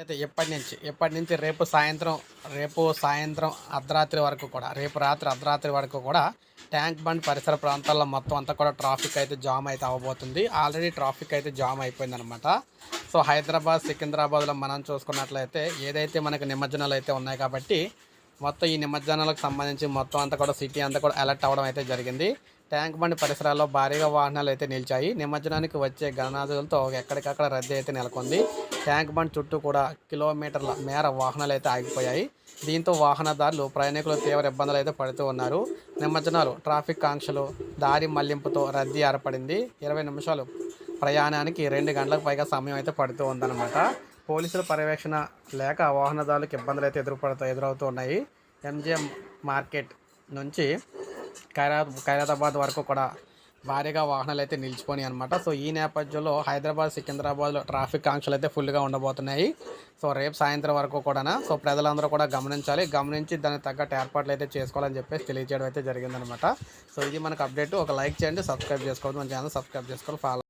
అయితే ఎప్పటి నుంచి? ఎప్పటి నుంచి? రేపు సాయంత్రం రేపు సాయంత్రం అర్ధరాత్రి వరకు కూడా రేపు రాత్రి అర్ధరాత్రి వరకు కూడా ట్యాంక్ బండ్ పరిసర ప్రాంతాల్లో మొత్తం అంతా కూడా ట్రాఫిక్ అయితే జామ్ అయితే అవ్వబోతుంది ఆల్రెడీ ట్రాఫిక్ అయితే జామ్ అయిపోయిందనమాట సో హైదరాబాద్ సికింద్రాబాద్లో మనం చూసుకున్నట్లయితే ఏదైతే మనకు నిమజ్జనాలు అయితే ఉన్నాయి కాబట్టి మొత్తం ఈ నిమజ్జనాలకు సంబంధించి మొత్తం అంతా కూడా సిటీ అంతా కూడా అలర్ట్ అవ్వడం అయితే జరిగింది. ట్యాంక్ బండి పరిసరాల్లో భారీగా వాహనాలు అయితే నిలిచాయి. నిమజ్జనానికి వచ్చే గణనాథులతో ఎక్కడికక్కడ రద్దీ అయితే నెలకొంది. ట్యాంక్ బండ్ చుట్టూ కూడా కిలోమీటర్ల మేర వాహనాలు అయితే ఆగిపోయాయి. దీంతో వాహనదారులు ప్రయాణికులు తీవ్ర ఇబ్బందులు అయితే పడుతూ ఉన్నారు. నిమజ్జనాలు ట్రాఫిక్ ఆంక్షలు దారి మళ్ళింపుతో రద్దీ ఏర్పడింది. ఇరవై నిమిషాలు ప్రయాణానికి రెండు గంటలకు పైగా సమయం అయితే పడుతూ ఉందన్నమాట. పోలీసుల పర్యవేక్షణ లేక వాహనదారులకు ఇబ్బందులు అయితే ఎదురుపడుతూ ఎదురవుతూ ఉన్నాయి. ఎంజిఎం మార్కెట్ నుంచి ఖైరా ఖైరతాబాద్ వరకు కూడా భారీగా వాహనాలు అయితే నిలిచిపోయి అనమాట సో ఈ నేపథ్యంలో హైదరాబాద్ సికింద్రాబాద్లో ట్రాఫిక్ ఆంక్షలు అయితే ఫుల్గా ఉండబోతున్నాయి. సో రేపు సాయంత్రం వరకు కూడా సో ప్రజలందరూ కూడా గమనించాలి. గమనించి దానికి తగ్గట్టు ఏర్పాట్లు అయితే చేసుకోవాలని చెప్పేసి తెలియజేయడం అయితే జరిగిందనమాట సో ఇది మనకు అప్డేట్. ఒక లైక్ చేయండి సబ్స్క్రైబ్ చేసుకోవద్దు. మన ఛానల్ సబ్స్క్రైబ్ చేసుకోవాలి ఫాలో